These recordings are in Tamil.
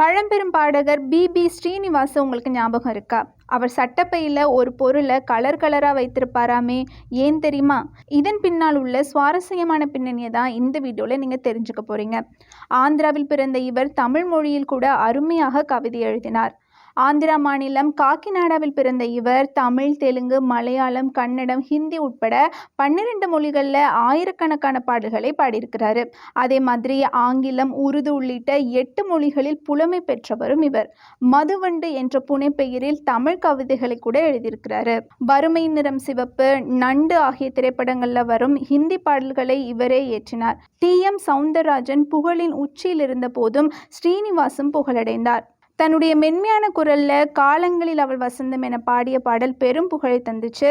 பழம்பெரும் பாடகர் பிபி ஸ்ரீனிவாசன் உங்களுக்கு ஞாபகம் இருக்கா? அவர் சட்டப்பையில் ஒரு பொருளை கலர் கலராக வைத்திருப்பாராமே ஏன் தெரியுமா? இதன் பின்னால் உள்ள சுவாரஸ்யமான பின்னணியை தான் இந்த வீடியோவில் நீங்கள் தெரிஞ்சுக்க போகிறீங்க ஆந்திராவில் பிறந்த இவர் தமிழ் மொழியில் கூட அருமையாக கவிதை எழுதினார். ஆந்திரா மாநிலம் காக்கிநாடாவில் பிறந்த இவர் தமிழ் தெலுங்கு மலையாளம் கன்னடம் ஹிந்தி உட்பட பன்னிரெண்டு மொழிகளில் ஆயிரக்கணக்கான பாடல்களை பாடியிருக்கிறாரு. அதே மாதிரி ஆங்கிலம் உருது உள்ளிட்ட எட்டு மொழிகளில் புலமை பெற்றவரும் இவர். மதுவண்டு என்ற புனைப்பெயரில் தமிழ் கவிதைகளை கூட எழுதியிருக்கிறாரு. வறுமை நிறம் சிவப்பு நண்டு ஆகிய திரைப்படங்களில் வரும் ஹிந்தி பாடல்களை இவரே இயற்றினார். டி. எம். சவுந்தரராஜன் புகழின் உச்சியில் இருந்த போதும் ஸ்ரீனிவாசம் புகழடைந்தார். தன்னுடைய மென்மையான குரலில் காலங்களில் அவள் வசந்தம் என பாடிய பாடல் பெரும் புகழை தந்துச்சு.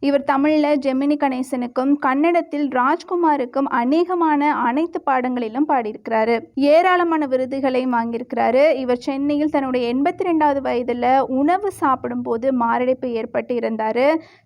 இவர் தமிழில் ஜெமினி கணேசனுக்கும் கன்னடத்தில் ராஜ்குமாருக்கும் அநேகமான அனைத்து பாடங்களிலும் பாடியிருக்கிறாரு. ஏராளமான விருதுகளை வாங்கியிருக்கிறாரு. இவர் சென்னையில் தன்னுடைய எண்பத்தி ரெண்டாவது வயதில் உணவு சாப்பிடும் போது மாரடைப்பு ஏற்பட்டு இருந்தார்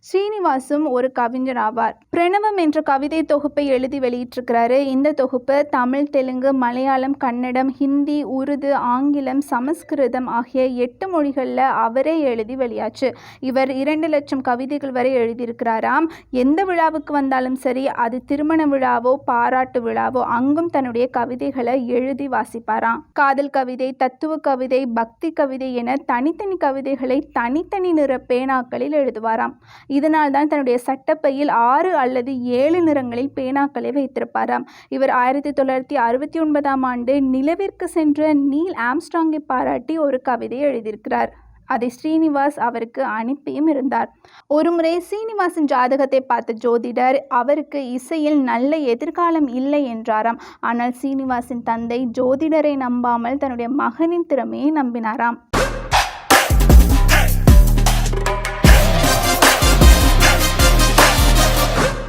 ஸ்ரீனிவாசும் ஒரு கவிஞர் ஆவார். பிரணவம் என்ற கவிதை தொகுப்பை எழுதி வெளியிட்டிருக்கிறாரு. இந்த தொகுப்பு தமிழ் தெலுங்கு மலையாளம் கன்னடம் ஹிந்தி உருது ஆங்கிலம் சமஸ்கிருதம் ஆகிய எட்டு மொழிகளில் அவரே எழுதி வெளியாச்சு. இவர் இரண்டு லட்சம் கவிதைகள் வரை எழுதியிருக்கிறாராம். எந்த விழாவுக்கு வந்தாலும் சரி அது திருமண விழாவோ பாராட்டு விழாவோ அங்கும் தன்னுடைய கவிதைகளை எழுதி வாசிப்பாராம். காதல் கவிதை தத்துவ கவிதை பக்தி கவிதை என தனித்தனி கவிதைகளை தனித்தனி நிற பேனாக்களில் எழுதுவாராம். இதனால் தான் தன்னுடைய சட்டப்பையில் ஆறு அல்லது ஏழு நிறங்களில் பேனாக்களை வைத்திருப்பாராம். இவர் ஆயிரத்தி தொள்ளாயிரத்தி அறுபத்தி ஒன்பதாம் ஆண்டு நிலவிற்கு சென்ற நீல் ஆம்ஸ்டாங்கை பாராட்டி ஒரு கவிதை எழுதியிருக்கிறார். அதை ஸ்ரீனிவாஸ் அவருக்கு அனுப்பியும் இருந்தார். ஒருமுறை ஸ்ரீனிவாசன் ஜாதகத்தை பார்த்த ஜோதிடர் அவருக்கு இசையில் நல்ல எதிர்காலம் இல்லை என்றாராம். ஆனால் ஸ்ரீனிவாசின் தந்தை ஜோதிடரை நம்பாமல் தன்னுடைய மகனின் திறமையை நம்பினாராம்.